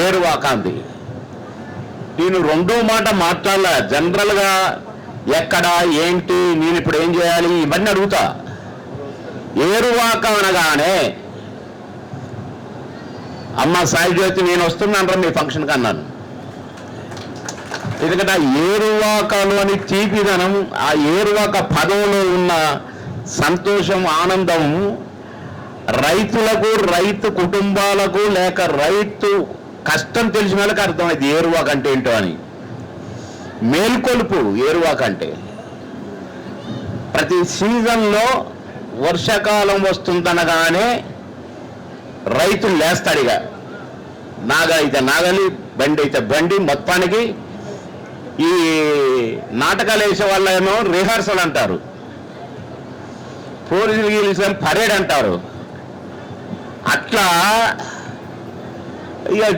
ఏరువాకాంతి నేను రెండో మాట మాట్లాడలే. జనరల్గా ఎక్కడ ఏంటి నేను ఇప్పుడు ఏం చేయాలి ఇవన్నీ అడుగుతా. ఏరువాక అనగానే అమ్మ సాయి జ్యోతి నేను వస్తున్నానరా మీ ఫంక్షన్కి అన్నాను. ఎందుకంటే ఆ ఏరువాకలోని తీపిదనం ఆ ఏరువాక పదంలో ఉన్న సంతోషం ఆనందం రైతులకు రైతు కుటుంబాలకు లేక రైతు కష్టం తెలిసిన వాళ్ళకి అర్థమైంది ఏరువాక అంటే ఏంటో అని. మేల్కొలుపు ఏరువాక అంటే. ప్రతి సీజన్లో వర్షాకాలం వస్తుందనగానే రైతులు లేస్తాడిగా నాగ అయితే నాగలి బండి అయితే బండి మొత్తానికి ఈ నాటకాలు వేసే వాళ్ళేమో రిహార్సల్ అంటారు. పోలీసులు గీలిసిన పరేడ్ అంటారు. అట్లా या